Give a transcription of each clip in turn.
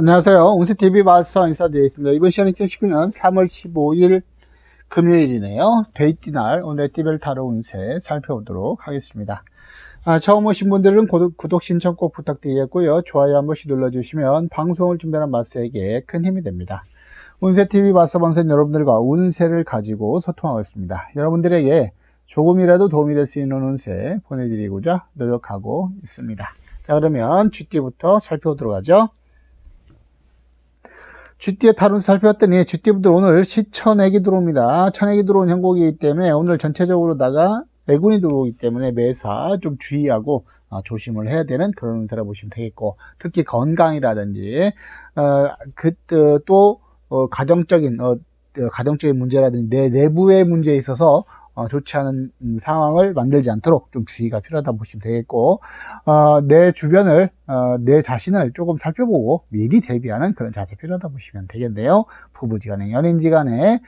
안녕하세요. 웅세TV 마스터 인사드리겠습니다. 이번 시간 2019년 3월 15일 금요일이네요. 데이트 날 오늘 띠별 타로 운세 살펴보도록 하겠습니다. 아, 처음 오신 분들은 구독, 구독 신청 꼭 부탁드리겠고요. 좋아요 한 번씩 눌러주시면 방송을 준비하는 마스터에게 큰 힘이 됩니다. 운세TV 마스터 방송 여러분들과 운세를 가지고 소통하고 있습니다. 여러분들에게 조금이라도 도움이 될 수 있는 운세 보내드리고자 노력하고 있습니다. 자 그러면 GT부터 살펴보도록 하죠. GT의 타론 살펴봤더니 GT분들 오늘 시천액이 들어옵니다. 천액이 들어온 형국이기 때문에 오늘 전체적으로다가 애군이 들어오기 때문에 매사 좀 주의하고 어, 조심을 해야 되는 그런 운세라 보시면 되겠고 특히 건강이라든지 어, 그또 어, 가정적인 어, 가정적인 문제라든지 내 내부의 문제에 있어서 어, 좋지 않은 음, 상황을 만들지 않도록 좀 주의가 필요하다 보시면 되겠고 어, 내 주변을 어, 내 자신을 조금 살펴보고 미리 대비하는 그런 자세 필요하다 보시면 되겠네요. 부부지간에 연인지간에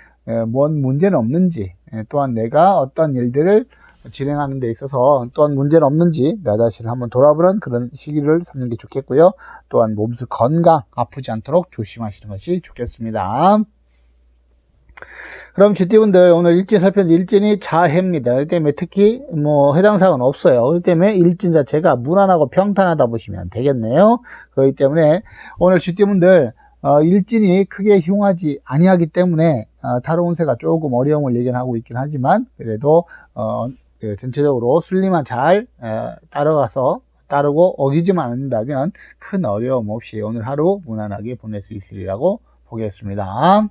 뭔 문제는 없는지 에, 또한 내가 어떤 일들을 진행하는 데 있어서 또한 문제는 없는지 나 자신을 한번 돌아보는 그런 시기를 삼는 게 좋겠고요. 또한 몸수 건강 아프지 않도록 조심하시는 것이 좋겠습니다 그럼 GT분들 오늘 일진 살펴는 일진이 자해입니다. 그렇기 때문에 특히 뭐 해당 사항은 없어요. 그렇기 때문에 일진 자체가 무난하고 평탄하다 보시면 되겠네요. 그렇기 때문에 오늘 GT분들 어, 일진이 크게 흉하지 아니하기 때문에 어, 타로 운세가 조금 어려움을 예견하고 있긴 하지만 그래도 어, 그 전체적으로 순리만 잘 에, 따라가서 따르고 어기지만 않는다면 큰 어려움 없이 오늘 하루 무난하게 보낼 수 있으리라고 보겠습니다.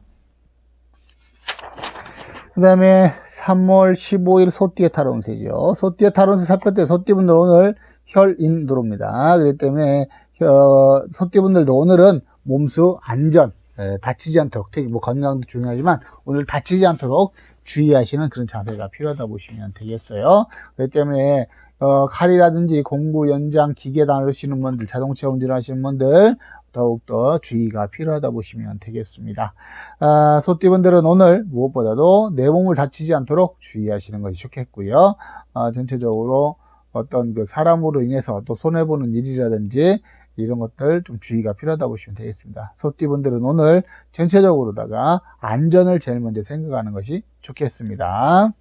그 다음에 3월 15일 소띠의 탈원세죠. 소띠의 탈원세 살펴때 소띠분들 오늘 혈인 들어옵니다. 그렇기 때문에 어, 소띠분들도 오늘은 몸수 안전 에, 다치지 않도록 특히 뭐 건강도 중요하지만 오늘 다치지 않도록 주의하시는 그런 자세가 필요하다 보시면 되겠어요. 그렇기 때문에 어, 칼이라든지 공구, 연장, 기계 다루시는 분들, 자동차 운전하시는 분들 더욱더 주의가 필요하다 보시면 되겠습니다. 아, 소띠분들은 오늘 무엇보다도 내 몸을 다치지 않도록 주의하시는 것이 좋겠고요. 아, 전체적으로 어떤 그 사람으로 인해서 또 손해보는 일이라든지 이런 것들 좀 주의가 필요하다 보시면 되겠습니다. 소띠분들은 오늘 전체적으로다가 안전을 제일 먼저 생각하는 것이 좋겠습니다.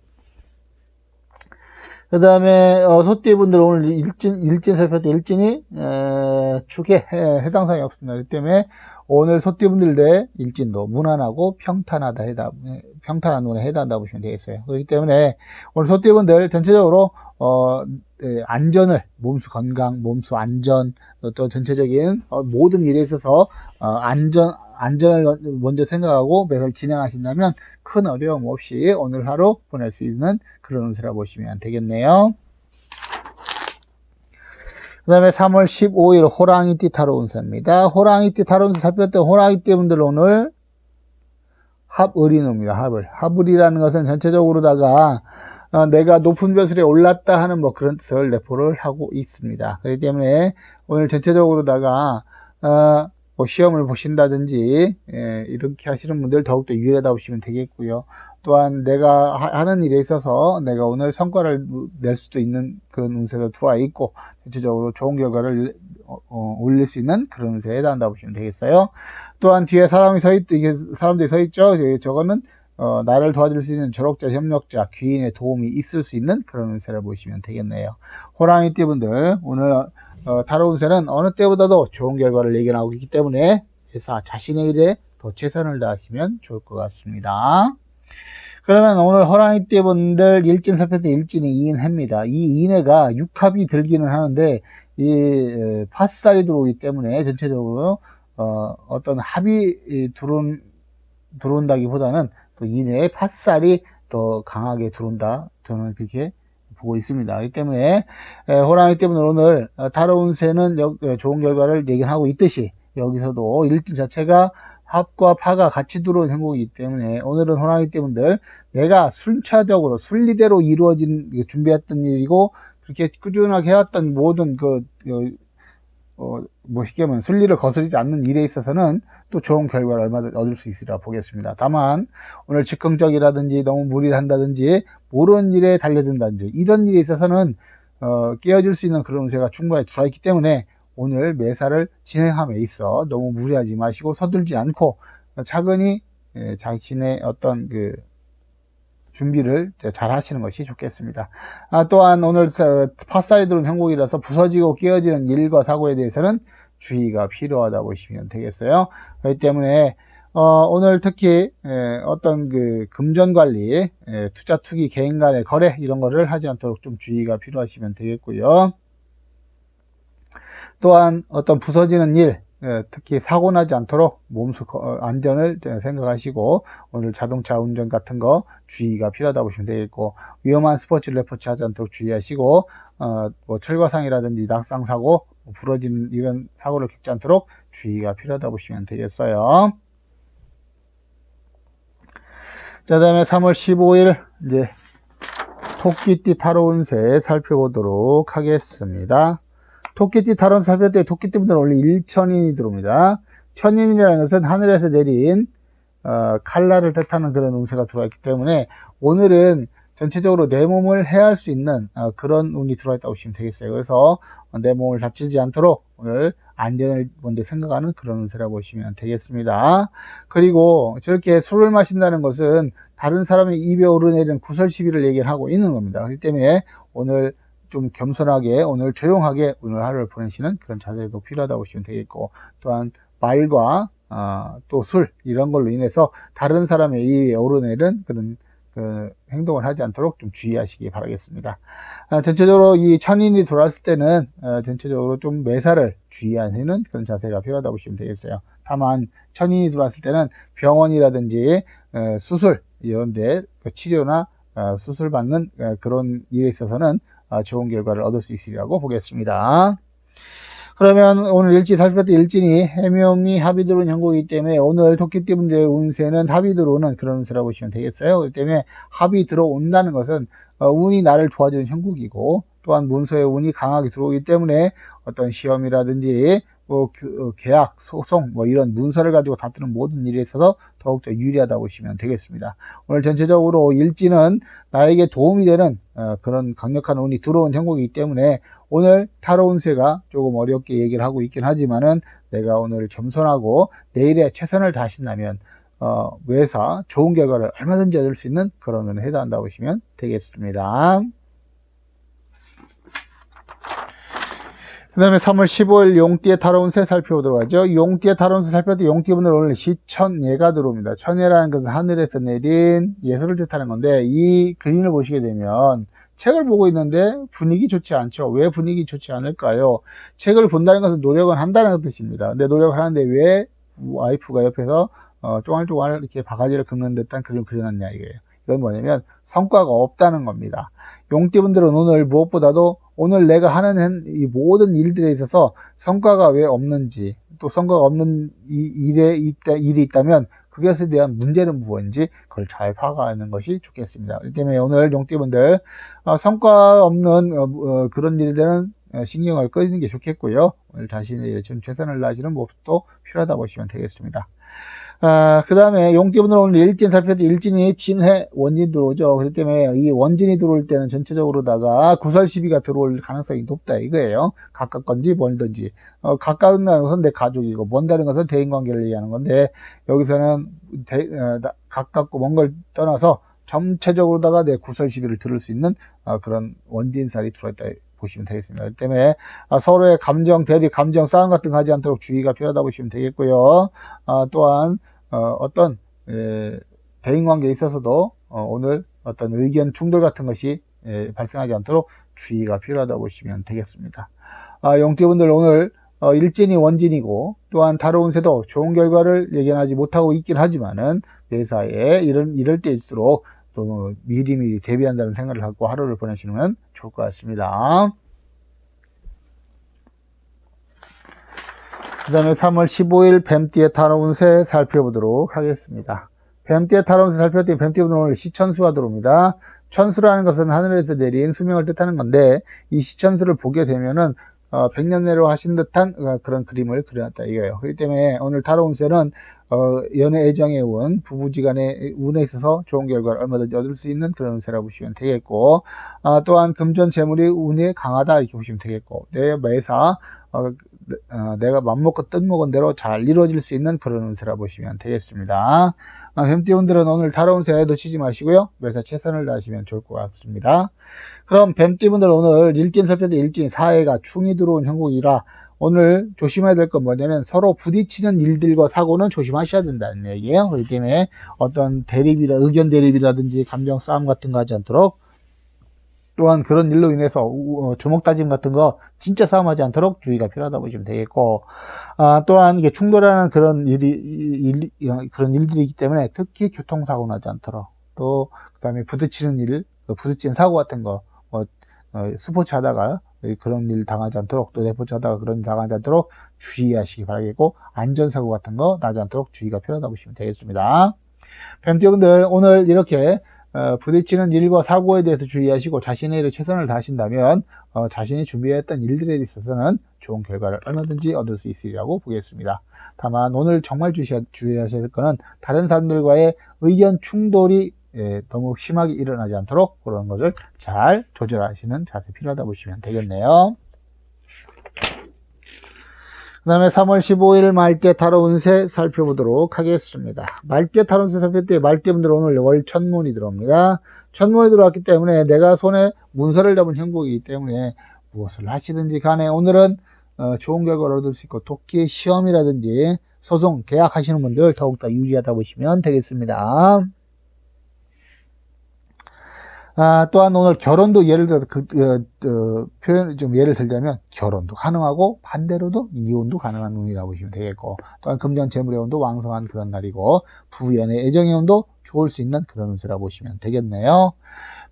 그 다음에 어, 소띠분들 오늘 일진 일진 살펴도 일진이 에, 축에 해, 당 사항이 없습니다. 그렇기 때문에 오늘 소띠분들 내 일진도 무난하고 평탄하다 해다 평탄한 눈에 해당한다 보시면 되겠어요. 그렇기 때문에 오늘 소띠분들 전체적으로 어, 에, 안전을 몸수 건강, 몸수 안전 또 전체적인 어, 모든 일에 있어서 어, 안전 안전을 먼저 생각하고 매설 진행하신다면 큰 어려움 없이 오늘 하루 보낼 수 있는 그런 운세라 보시면 되겠네요. 그 다음에 3월 15일 호랑이띠 타로 운세입니다. 호랑이띠 타로 운세 살펴봤던 호랑이띠 분들 오늘 합을이 놉니다. 합을. 합을이라는 것은 전체적으로다가 어, 내가 높은 벼슬에 올랐다 하는 뭐 그런 뜻을 내포를 하고 있습니다. 그렇기 때문에 오늘 전체적으로다가 어, 뭐 시험을 보신다든지 예, 이렇게 하시는 분들 더욱더 유리하다 보시면 되겠고요. 또한 내가 하는 일에 있어서 내가 오늘 성과를 낼 수도 있는 그런 운세도 들어와 있고 전체적으로 좋은 결과를 어, 어, 올릴 수 있는 그런 운세에 해당한다 보시면 되겠어요. 또한 뒤에 사람이 서 있, 이게 사람들이 서 있죠. 저거는 어, 나를 도와줄 수 있는 조력자, 협력자, 귀인의 도움이 있을 수 있는 그런 운세를 보시면 되겠네요. 호랑이 띠분들 오늘 어, 다른 운세는 어느 때보다도 좋은 결과를 예견하고 있기 때문에 회사 자신의 일에 더 최선을 다하시면 좋을 것 같습니다. 그러면 오늘 호랑이 띠분들 일진 살펴도 일진이 2인해입니다. 이 2인해가 육합이 들기는 하는데 이 파살이 들어오기 때문에 전체적으로 어, 어떤 합이 들어온, 들어온다기보다는 또 이내에 팥살이 더 강하게 들어온다. 저는 그렇게 보고 있습니다. 그렇기 때문에 호랑이 때문에 오늘 다뤄운 새는 좋은 결과를 예견하고 있듯이 여기서도 일진 자체가 합과 파가 같이 들어온 행복이기 때문에 오늘은 호랑이 때문들 내가 순차적으로 순리대로 이루어진 준비했던 일이고 그렇게 꾸준하게 해왔던 모든 그, 그 어, 뭐 쉽게 말하면 순리를 거스르지 않는 일에 있어서는 또 좋은 결과를 얼마든지 얻을 수 있으리라 보겠습니다. 다만 오늘 즉흥적이라든지 너무 무리를 한다든지 모르는 일에 달려든다든지 이런 일에 있어서는 어, 깨어질 수 있는 그런 운세가 충분히 들어있기 때문에 오늘 매사를 진행함에 있어 너무 무리하지 마시고 서둘지 않고 차근히 예, 자신의 어떤 그 준비를 잘 하시는 것이 좋겠습니다. 아, 또한 오늘 파사이 들어온 형국이라서 부서지고 깨어지는 일과 사고에 대해서는 주의가 필요하다 보시면 되겠어요. 그렇기 때문에 어, 오늘 특히 에, 어떤 그 금전 관리, 에, 투자 투기 개인 간의 거래 이런 거를 하지 않도록 좀 주의가 필요하시면 되겠고요. 또한 어떤 부서지는 일, 에, 특히 사고 나지 않도록 몸수 어, 안전을 생각하시고 오늘 자동차 운전 같은 거 주의가 필요하다 보시면 되겠고 위험한 스포츠 레포츠 하지 않도록 주의하시고 어, 뭐 철과상이라든지 낙상 사고 부러지는 이런 사고를 겪지 않도록 주의가 필요하다 보시면 되겠어요. 자, 다음에 3월 15일, 이제, 토끼띠 타로 운세 살펴보도록 하겠습니다. 토끼띠 타로운 살펴볼 때 토끼띠분들은 원래 일천인이 들어옵니다. 천인이라는 것은 하늘에서 내린, 어, 칼날을 뜻하는 그런 운세가 들어와 있기 때문에 오늘은 전체적으로 내 몸을 해할 수 있는 어, 그런 운이 들어와 있다고 보시면 되겠어요. 그래서 내 몸을 다치지 않도록 오늘 안전을 먼저 생각하는 그런 운세라고 보시면 되겠습니다. 그리고 저렇게 술을 마신다는 것은 다른 사람의 입에 오르내리는 구설 시비를 얘기를 하고 있는 겁니다. 그렇기 때문에 오늘 좀 겸손하게 오늘 조용하게 오늘 하루를 보내시는 그런 자세도 필요하다고 보시면 되겠고 또한 말과 어, 또술 이런 걸로 인해서 다른 사람의 입에 오르내리는 그런 그 행동을 하지 않도록 좀 주의하시기 바라겠습니다. 아, 전체적으로 이 천인이 돌아왔을 때는 어, 전체적으로 좀 매사를 주의하는 그런 자세가 필요하다고 보시면 되겠어요. 다만 천인이 들어왔을 때는 병원이라든지 어, 수술 이런데 그 치료나 어, 수술 받는 어, 그런 일에 있어서는 어, 좋은 결과를 얻을 수 있으리라고 보겠습니다. 그러면 오늘 일지 살펴봤던 일진이 해묘미 합이 들어온 형국이기 때문에 오늘 토끼띠 분들의 운세는 합이 들어오는 그런 운세라고 보시면 되겠어요. 그렇기 때문에 합이 들어온다는 것은 어, 운이 나를 도와주는 형국이고 또한 문서에 운이 강하게 들어오기 때문에 어떤 시험이라든지 뭐 그, 계약, 소송 뭐 이런 문서를 가지고 다투는 모든 일에 있어서 더욱더 유리하다고 보시면 되겠습니다. 오늘 전체적으로 일지는 나에게 도움이 되는 어, 그런 강력한 운이 들어온 형국이기 때문에 오늘 타로 운세가 조금 어렵게 얘기를 하고 있긴 하지만은 내가 오늘 겸손하고 내일에 최선을 다하신다면 어, 외사 좋은 결과를 얼마든지 얻을 수 있는 그런 운에 해당한다고 보시면 되겠습니다. 그 다음에 3월 15일 용띠의 타로운세 살펴보도록 하죠. 용띠의 타로운세 살펴볼 때 용띠분들 오늘 시천예가 들어옵니다. 천예라는 것은 하늘에서 내린 예술을 뜻하는 건데 이 그림을 보시게 되면 책을 보고 있는데 분위기 좋지 않죠. 왜 분위기 좋지 않을까요? 책을 본다는 것은 노력은 한다는 뜻입니다. 근데 노력을 하는데 왜 와이프가 옆에서 어, 쫑알쫑알 이렇게 바가지를 긁는 듯한 그림을 그려놨냐 이거예요. 이건 뭐냐면 성과가 없다는 겁니다. 용띠분들은 오늘 무엇보다도 오늘 내가 하는 이 모든 일들에 있어서 성과가 왜 없는지 또 성과가 없는 이 일에 있다, 일이 있다면 그것에 대한 문제는 무엇인지 그걸 잘 파악하는 것이 좋겠습니다. 그렇기 때문에 오늘 용띠분들 어, 성과 없는 어, 어, 그런 일들은 어, 신경을 꺼지는 게 좋겠고요. 오늘 자신의 일에 좀 최선을 다하시는 모습도 필요하다 보시면 되겠습니다. 아, 그 다음에 용띠분들 오늘 일진 살펴도 일진이 진해 원진 들어오죠. 그렇기 때문에 이 원진이 들어올 때는 전체적으로다가 구설 시비가 들어올 가능성이 높다 이거예요. 가깝건지 멀든지. 어, 가까운 것은 내 가족이고 먼다는 것은 대인관계를 얘기하는 건데 여기서는 대, 어, 가깝고 먼 걸 떠나서 전체적으로다가 내 구설 시비를 들을 수 있는 어, 그런 원진살이 들어있다. 보시면 되겠습니다. 그렇기 때문에 아, 서로의 감정 대립, 감정 싸움 같은 거 하지 않도록 주의가 필요하다 보시면 되겠고요. 아, 또한 어, 떤 대인 관계에 있어서도 어, 오늘 어떤 의견 충돌 같은 것이 에, 발생하지 않도록 주의가 필요하다 보시면 되겠습니다. 아, 용띠분들 오늘 어, 일진이 원진이고 또한 다른 새도 좋은 결과를 예견하지 못하고 있긴 하지만은 매사에 이런 이럴 때일수록 또 미리미리 대비한다는 생각을 갖고 하루를 보내시면 좋을 것 같습니다. 그 다음에 3월 15일 뱀띠의 타로운세 살펴보도록 하겠습니다. 뱀띠의 타로운세 살펴볼 뱀띠분은 오늘 시천수가 들어옵니다. 천수라는 것은 하늘에서 내린 수명을 뜻하는 건데 이 시천수를 보게 되면은 어, 100년 내로 하신 듯한 어, 그런 그림을 그려놨다 이거예요. 그렇기 때문에 오늘 타로운세는 어, 연애 애정의 운, 부부지간의 운에 있어서 좋은 결과를 얼마든지 얻을 수 있는 그런 운세라고 보시면 되겠고 어, 또한 금전 재물이 운이 강하다 이렇게 보시면 되겠고 내 매사 어, 어, 내가 맘먹고 뜻먹은 대로 잘 이루어질 수 있는 그런 운세라 보시면 되겠습니다. 어, 뱀띠분들은 오늘 다뤄운세 놓치지 마시고요. 매사 최선을 다하시면 좋을 것 같습니다. 그럼 뱀띠분들 오늘 일진 살펴도 일진 사회가 충이 들어온 형국이라 오늘 조심해야 될 건 뭐냐면 서로 부딪히는 일들과 사고는 조심하셔야 된다는 얘기예요. 그렇기 때문에 어떤 대립이라 의견 대립이라든지 감정 싸움 같은 거 하지 않도록 또한 그런 일로 인해서 우- 어, 주먹 다짐 같은 거 진짜 싸움하지 않도록 주의가 필요하다 보시면 되겠고 아, 또한 이게 충돌하는 그런 일이 일, 일- 어, 그런 일들이 있기 때문에 특히 교통사고 나지 않도록 또 그다음에 부딪히는 일, 그 부딪히는 사고 같은 거 뭐, 어, 스포츠 하다가 그런 일 당하지 않도록 또 레포츠 하다가 그런 일 당하지 않도록 주의하시기 바라겠고 안전사고 같은 거 나지 않도록 주의가 필요하다 보시면 되겠습니다. 뱀띠분들 오늘 이렇게 어, 부딪히는 일과 사고에 대해서 주의하시고 자신의 일에 최선을 다하신다면 어, 자신이 준비했던 일들에 있어서는 좋은 결과를 얼마든지 얻을 수 있으리라고 보겠습니다. 다만 오늘 정말 주시하, 주의하셔야 될 거는 다른 사람들과의 의견 충돌이 예, 너무 심하게 일어나지 않도록 그런 것을 잘 조절하시는 자세 필요하다 보시면 되겠네요. 그 다음에 3월 15일 말대 타로 운세 살펴보도록 하겠습니다. 말대 타로 운세 살펴볼 때 말대분들 오늘 월 천문이 들어옵니다. 천문이 들어왔기 때문에 내가 손에 문서를 잡은 형국이기 때문에 무엇을 하시든지 간에 오늘은 어, 좋은 결과를 얻을 수 있고 독기 시험이라든지 소송 계약하시는 분들 더욱더 유리하다 보시면 되겠습니다. 아, 또한 오늘 결혼도 예를 들어서 그, 어, 어, 표현을 좀 예를 들자면 결혼도 가능하고 반대로도 이혼도 가능한 운이라고 보시면 되겠고 또한 금전 재물의 운도 왕성한 그런 날이고 부연의 애정의 운도 좋을 수 있는 그런 운세라고 보시면 되겠네요.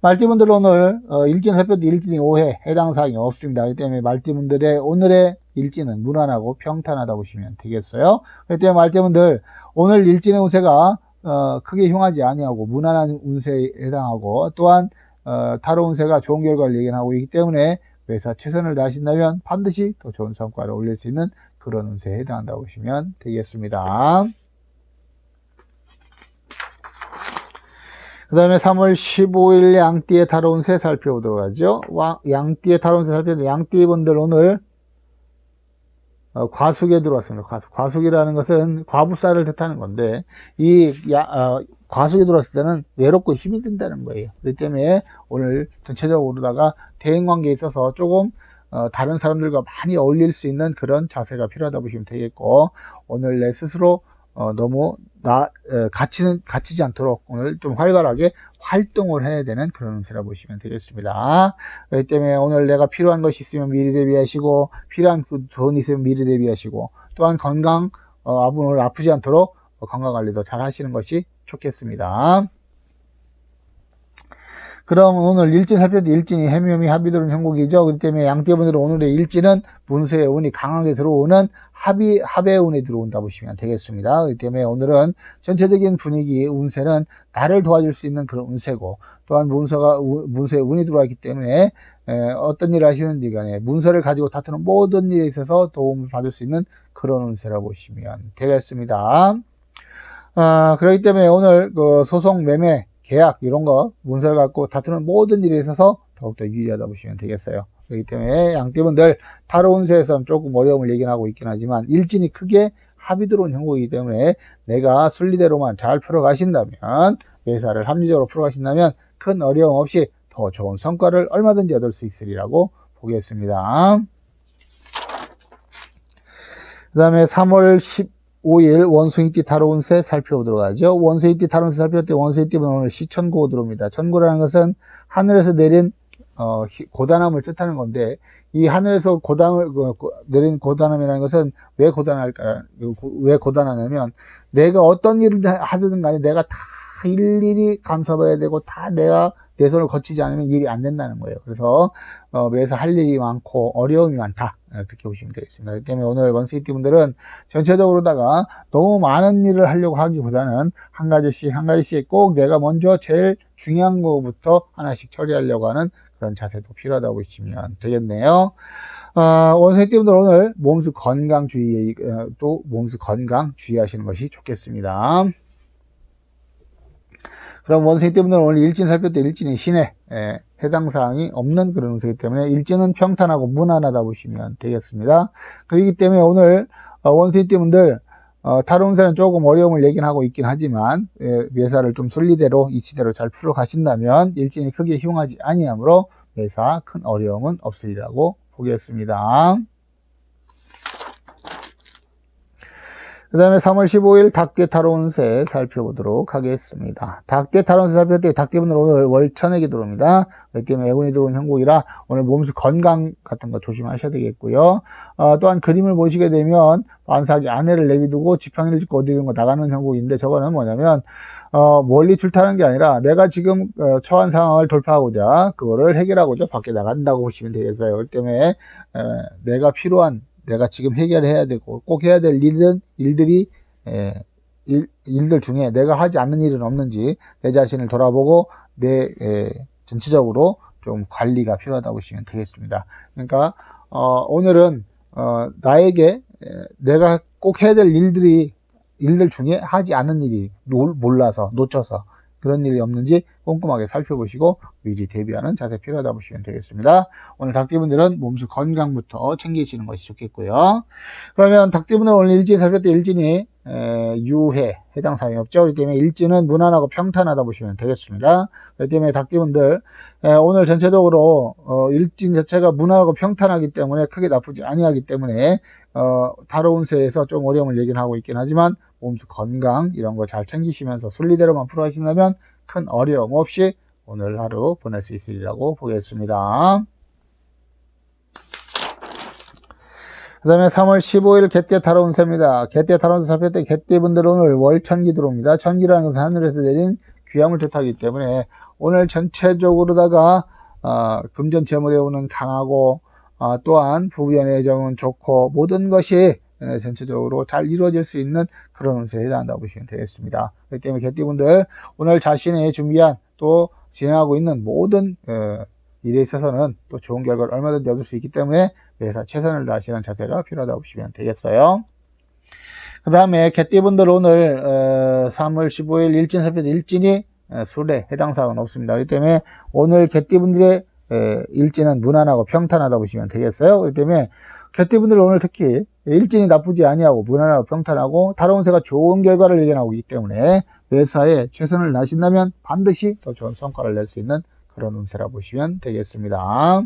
말띠분들 오늘 어, 일진 살펴도 일진이 5회 해당 사항이 없습니다. 그렇기 때문에 말띠분들의 오늘의 일진은 무난하고 평탄하다 보시면 되겠어요. 그렇기 때문에 말띠분들 오늘 일진의 운세가 어, 크게 흉하지 아니하고 무난한 운세에 해당하고 또한 어, 타로 운세가 좋은 결과를 예견하고 있기 때문에 매사 최선을 다하신다면 반드시 더 좋은 성과를 올릴 수 있는 그런 운세에 해당한다고 보시면 되겠습니다. 그 다음에 3월 15일 양띠의 타로 운세 살펴보도록 하죠. 와- 양띠의 타로 운세 살펴보는데 양띠 분들 오늘 어, 과숙에 들어왔습니다. 과숙. 과숙이라는 것은 과부살을 뜻하는 건데, 이, 야, 어, 과숙에 들어왔을 때는 외롭고 힘이 든다는 거예요. 그렇기 때문에 오늘 전체적으로다가 대인 관계에 있어서 조금, 어, 다른 사람들과 많이 어울릴 수 있는 그런 자세가 필요하다 보시면 되겠고, 오늘 내 스스로, 어, 너무, 나, 에, 갇히는, 갇히지 않도록 오늘 좀 활발하게 활동을 해야 되는 그런 운세라 보시면 되겠습니다. 그렇기 때문에 오늘 내가 필요한 것이 있으면 미리 대비하시고 필요한 그 돈이 있으면 미리 대비하시고 또한 건강 어, 오늘 아프지 않도록 어, 건강 관리도 잘 하시는 것이 좋겠습니다. 그럼 오늘 일진 살펴도 일진이 해묘미 들어오는 형국이죠. 그렇기 때문에 양띠분들은 오늘의 일진은 문서의 운이 강하게 들어오는 합이, 합의 운이 들어온다 보시면 되겠습니다. 그렇기 때문에 오늘은 전체적인 분위기, 운세는 나를 도와줄 수 있는 그런 운세고 또한 문서가, 우- 문서에 운이 들어왔기 때문에 에, 어떤 일을 하시는지 간에 문서를 가지고 다투는 모든 일에 있어서 도움을 받을 수 있는 그런 운세라 보시면 되겠습니다. 아, 그렇기 때문에 오늘 그 소송, 매매, 계약 이런 거 문서를 갖고 다투는 모든 일에 있어서 더욱더 유리하다 보시면 되겠어요. 그렇기 때문에 양띠분들 타로 운세에서는 조금 어려움을 예견하고 있긴 하지만 일진이 크게 합이 들어온 형국이기 때문에 내가 순리대로만 잘 풀어가신다면 매사를 합리적으로 풀어가신다면 큰 어려움 없이 더 좋은 성과를 얼마든지 얻을 수 있으리라고 보겠습니다. 그 다음에 3월 15일 원숭이 띠 타로 운세 살펴보도록 하죠. 원숭이 띠 타로 운세 살펴볼 때 원숭이 띠는 오늘 시천고 들어옵니다. 천고라는 것은 하늘에서 내린 어, 희- 고단함을 뜻하는 건데 이 하늘에서 고단을 그, 고- 내린 고단함이라는 것은 왜 고단할까? 고- 왜 고단하냐면 내가 어떤 일을 하- 하든 간에 내가 다 일일이 감사해야 되고 다 내가 내 손을 거치지 않으면 일이 안 된다는 거예요. 그래서 어, 매사 할 일이 많고 어려움이 많다. 어, 그렇게 보시면 되겠습니다. 그렇기 때문에 오늘 원스이티 분들은 전체적으로다가 너무 많은 일을 하려고 하기보다는 한 가지씩 한 가지씩 꼭 내가 먼저 제일 중요한 거부터 하나씩 처리하려고 하는 그런 자세도 필요하다고 보시면 되겠네요. 어, 원스이티 분들 오늘 몸수 건강 주의 어, 또 몸수 건강 주의하시는 것이 좋겠습니다. 그 그럼 원숭이 때문에 오늘 일진 살폈던 일진이 신에 예, 해당 사항이 없는 그런 운세이기 때문에 일진은 평탄하고 무난하다 보시면 되겠습니다. 그렇기 때문에 오늘 어, 원숭이 때문들 어, 다른 운세는 조금 어려움을 얘기는 하고 있긴 하지만 예, 매사를 좀 순리대로 이치대로 잘 풀어 가신다면 일진이 크게 흉하지 아니하므로 매사 큰 어려움은 없으리라고 보겠습니다. 그 다음에 3월 15일 닭대 타로운세 살펴보도록 하겠습니다. 닭대 타로운세 살펴볼 때 닭대분들 오늘 월천액이 들어옵니다. 때문에 애군이 들어온 형국이라 오늘 몸수 건강 같은 거 조심하셔야 되겠고요. 어, 또한 그림을 보시게 되면 만삭이 아내를 내비두고 지팡이를 짚고 어디 거 나가는 형국인데 저거는 뭐냐면 어, 멀리 출타하는 게 아니라 내가 지금 어, 처한 상황을 돌파하고자 그거를 해결하고자 밖에 나간다고 보시면 되겠어요. 그렇기 때문에 에, 내가 필요한 내가 지금 해결해야 되고 꼭 해야 될 일은 일들이 에, 일, 일들 중에 내가 하지 않는 일은 없는지 내 자신을 돌아보고 내 에, 전체적으로 좀 관리가 필요하다고 보시면 되겠습니다. 그러니까 어, 오늘은 어, 나에게 에, 내가 꼭 해야 될 일들이 일들 중에 하지 않은 일이 놀, 몰라서 놓쳐서 그런 일이 없는지 꼼꼼하게 살펴보시고 미리 대비하는 자세 필요하다 보시면 되겠습니다. 오늘 닭띠분들은 몸수 건강부터 챙기시는 것이 좋겠고요. 그러면 닭띠분들 오늘 일진 살펴때 일진이 에, 유해 해당 사항이 없죠. 그렇기 때문에 일진은 무난하고 평탄하다 보시면 되겠습니다. 그렇기 때문에 닭띠분들 에, 오늘 전체적으로 어, 일진 자체가 무난하고 평탄하기 때문에 크게 나쁘지 아니하기 때문에 어, 다로운세에서 좀 어려움을 얘기는 하고 있긴 하지만 몸수 건강 이런 거 잘 챙기시면서 순리대로만 풀어 하신다면 큰 어려움 없이 오늘 하루 보낼 수 있으리라고 보겠습니다. 그 다음에 3월 15일 개띠 타로 운세입니다. 개띠 타로 운세 살펴 때 개띠분들은 오늘 월천기 들어옵니다. 천기라는 것은 하늘에서 내린 귀함을 뜻하기 때문에 오늘 전체적으로다가 어, 금전 재물에 오는 강하고 어, 또한 부부연의 정은 좋고 모든 것이 에, 전체적으로 잘 이루어질 수 있는 그런 운세에 해당한다고 보시면 되겠습니다. 그렇기 때문에 개띠분들 오늘 자신의 준비한 또 진행하고 있는 모든 어, 일에 있어서는 또 좋은 결과를 얼마든지 얻을 수 있기 때문에 매사 최선을 다하시는 자세가 필요하다고 보시면 되겠어요. 그 다음에 개띠분들 오늘 어, 3월 15일 일진 살펴 일진이 어, 술에 해당 사항은 없습니다. 그렇기 때문에 오늘 개띠분들의 에, 일진은 무난하고 평탄하다 보시면 되겠어요. 그렇기 때문에 개띠분들 오늘 특히 일진이 나쁘지 아니하고 무난하고 평탄하고 다로운세가 좋은 결과를 예견하고 있기 때문에 매사에 최선을 다하신다면 반드시 더 좋은 성과를 낼 수 있는 그런 운세라 보시면 되겠습니다.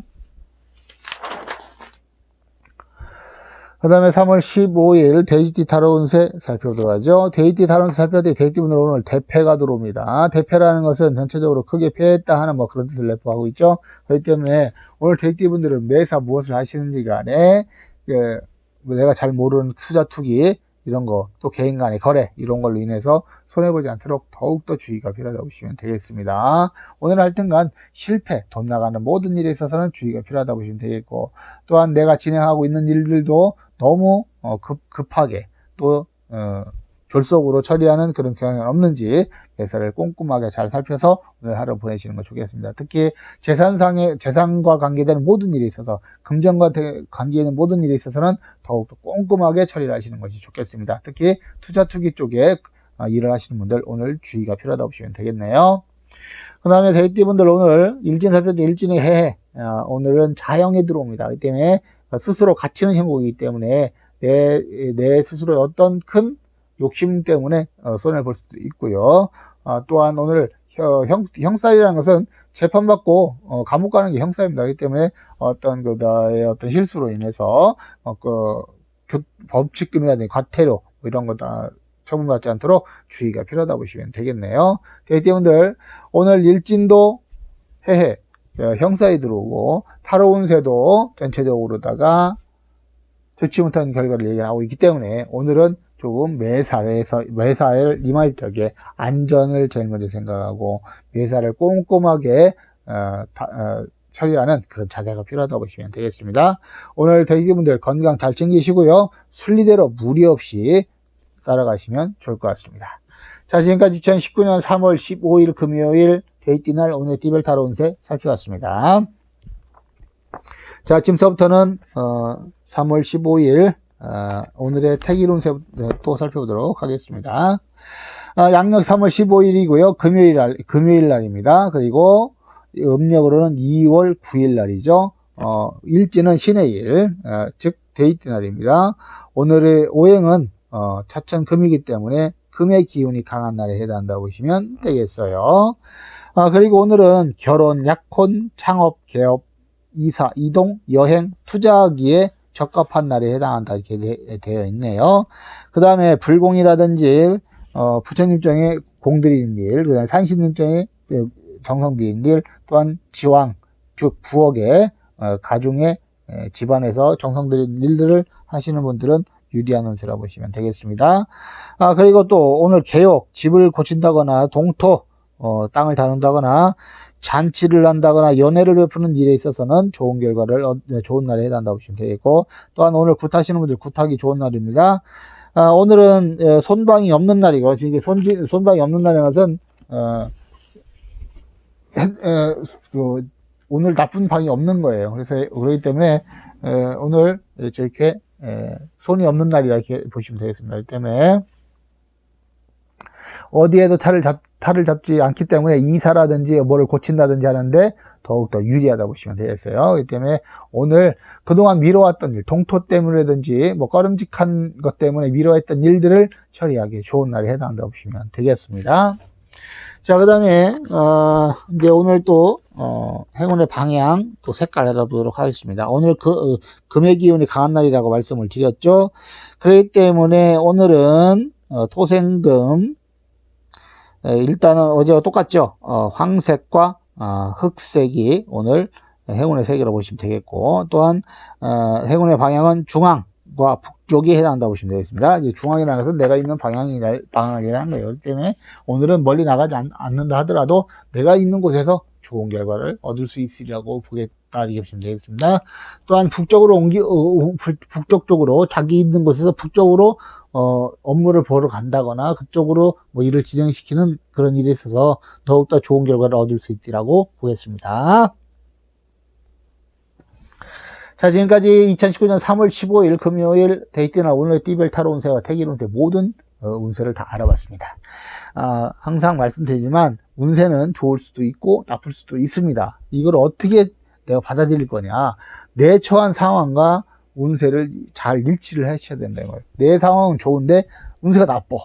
그 다음에 3월 15일 데이티 타로 운세 살펴보도록 하죠. 데이티 타로 운세 살펴볼 때 데이티분들 오늘 대패가 들어옵니다. 대패라는 것은 전체적으로 크게 패했다 하는 뭐 그런 뜻을 내포하고 있죠. 그렇기 때문에 오늘 데이티분들은 매사 무엇을 하시는지 간에 그 내가 잘 모르는 투자 투기 이런 거 또 개인 간의 거래 이런 걸로 인해서 손해보지 않도록 더욱더 주의가 필요하다고 보시면 되겠습니다. 오늘 하여튼간 실패, 돈 나가는 모든 일에 있어서는 주의가 필요하다고 보시면 되겠고 또한 내가 진행하고 있는 일들도 너무 어, 급, 급하게 또 어, 졸속으로 처리하는 그런 경향이 없는지 매사를 꼼꼼하게 잘 살펴서 오늘 하루 보내시는 거 좋겠습니다. 특히 재산상의 재산과 관계되는 모든 일에 있어서 금전과 관계되는 모든 일에 있어서는 더욱더 꼼꼼하게 처리를 하시는 것이 좋겠습니다. 특히 투자 투기 쪽에 어, 일을 하시는 분들 오늘 주의가 필요하다고 보시면 되겠네요. 그 다음에 데이티분들 오늘 일진 살펴 때 일진의 해해 어, 오늘은 자영에 들어옵니다. 그렇기 때문에 스스로 갇히는 형국이기 때문에 내, 내 스스로의 어떤 큰 욕심 때문에 어, 손해를 볼 수도 있고요. 어, 또한 오늘 형, 형살이라는 것은 재판받고 어, 감옥 가는 게 형사입니다. 그렇기 때문에 어떤 그 나의 어떤 실수로 인해서 어, 그 법칙금이라든지 과태료 뭐 이런 거 다 처분받지 않도록 주의가 필요하다 보시면 되겠네요. 대리분들 오늘 일진도 해해 어, 형사에 들어오고 타로운세도 전체적으로다가 좋지 못한 결과를 얘기하고 있기 때문에 오늘은 조금 매사에서 매사를 임할 적에 안전을 제일 먼저 생각하고 매사를 꼼꼼하게 어, 다, 어, 처리하는 그런 자세가 필요하다고 보시면 되겠습니다. 오늘 대기분들 건강 잘 챙기시고요. 순리대로 무리 없이 따라가시면 좋을 것 같습니다. 자, 지금까지 2019년 3월 15일 금요일 데이트 날 오늘 띠벨타로 운세 살펴봤습니다. 자, 지금서부터는 어, 3월 15일 어, 오늘의 태기론세 또 살펴보도록 하겠습니다. 아, 양력 3월 15일이고요. 금요일 날, 금요일 날입니다. 그리고 음력으로는 2월 9일 날이죠. 어, 일지는 신의 일, 어, 즉 데이트 날입니다. 오늘의 오행은 어, 차천 금이기 때문에 금의 기운이 강한 날에 해당한다고 보시면 되겠어요. 아, 그리고 오늘은 결혼, 약혼, 창업, 개업, 이사, 이동, 여행, 투자하기에 적합한 날에 해당한다 이렇게 되- 되어 있네요. 그 다음에 불공이라든지 어, 부처님 쪽에 공드리는 일, 그 다음에 산신님 쪽에 그 정성드리는 일, 또한 지왕, 즉 부엌에 어, 가중에 에, 집안에서 정성드리는 일들을 하시는 분들은 유리한 운세라 보시면 되겠습니다. 아, 그리고 또 오늘 개혁, 집을 고친다거나 동토, 어, 땅을 다룬다거나 잔치를 한다거나 연애를 베푸는 일에 있어서는 좋은 결과를, 얻- 네, 좋은 날에 해당한다고 보시면 되겠고, 또한 오늘 굿하시는 분들 굿하기 좋은 날입니다. 아, 오늘은 어, 손방이 없는 날이고, 지금 손, 손방이 없는 날인 것은, 어, 해- 에, 그, 오늘 나쁜 방이 없는 거예요. 그래서, 그렇기 때문에, 에, 오늘 이렇게, 에, 손이 없는 날이다 이렇게 보시면 되겠습니다. 그렇기 때문에, 어디에도 차를 잡, 탈을 잡지 않기 때문에 이사라든지 뭐를 고친다든지 하는데 더욱더 유리하다 보시면 되겠어요. 그렇기 때문에 오늘 그동안 미뤄왔던 일, 동토 때문이라든지 뭐 꺼름직한 것 때문에 미뤄했던 일들을 처리하기 좋은 날에 해당한다고 보시면 되겠습니다. 자, 그 다음에, 어, 이제 오늘 또, 어, 행운의 방향, 또 색깔 알아보도록 하겠습니다. 오늘 그, 어, 금의 기운이 강한 날이라고 말씀을 드렸죠. 그렇기 때문에 오늘은, 어, 토생금, 에, 일단은 어제와 똑같죠. 어, 황색과 어, 흑색이 오늘 행운의 색이라고 보시면 되겠고 또한 어, 행운의 방향은 중앙과 북쪽이 해당한다고 보시면 되겠습니다. 이제 중앙이라는 것은 내가 있는 방향이라 방향이라는 거예요. 그렇기 때문에 오늘은 멀리 나가지 않, 않는다 하더라도 내가 있는 곳에서 좋은 결과를 얻을 수 있으리라고 보겠 다 이렇게 보시면 되겠습니다. 또한 북쪽으로 옮기 어, 어, 북- 북쪽 쪽으로 자기 있는 곳에서 북쪽으로 어, 업무를 보러 간다거나 그쪽으로 뭐 일을 진행시키는 그런 일에 있어서 더욱더 좋은 결과를 얻을 수 있리라고 보겠습니다. 자, 지금까지 2019년 3월 15일 금요일 데이트나 오늘의 띠별 타로 운세와 태길 운세 모든 어, 운세를 다 알아봤습니다. 아, 항상 말씀드리지만 운세는 좋을 수도 있고 나쁠 수도 있습니다. 이걸 어떻게 내가 받아들일 거냐. 내 처한 상황과 운세를 잘 일치를 하셔야 된다는 거예요. 내 상황은 좋은데 운세가 나빠.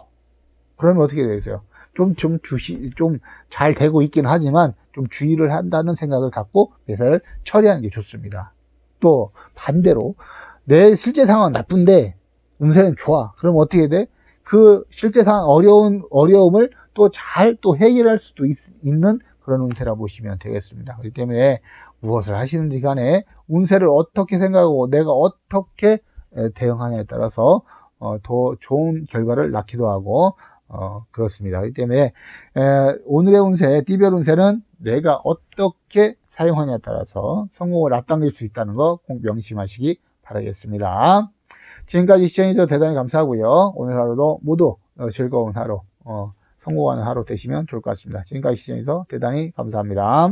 그러면 어떻게 되세요? 좀, 좀 주시, 좀 잘 되고 있긴 하지만 좀 주의를 한다는 생각을 갖고 매사를 처리하는 게 좋습니다. 또 반대로 내 실제 상황은 나쁜데 운세는 좋아. 그럼 어떻게 돼? 그 실제 상황 어려운 어려움을 또 잘또 해결할 수도 있, 는 그런 운세라 보시면 되겠습니다. 그렇기 때문에 무엇을 하시는지 간에 운세를 어떻게 생각하고 내가 어떻게 에, 대응하냐에 따라서 어, 더 좋은 결과를 낳기도 하고 어, 그렇습니다. 그렇기 때문에 에, 오늘의 운세, 띠별 운세는 내가 어떻게 사용하냐에 따라서 성공을 앞당길 수 있다는 거 꼭 명심하시기 바라겠습니다. 지금까지 시청해주셔서 대단히 감사하고요. 오늘 하루도 모두 어, 즐거운 하루, 어, 성공하는 하루 되시면 좋을 것 같습니다. 지금까지 시청해주셔서 대단히 감사합니다.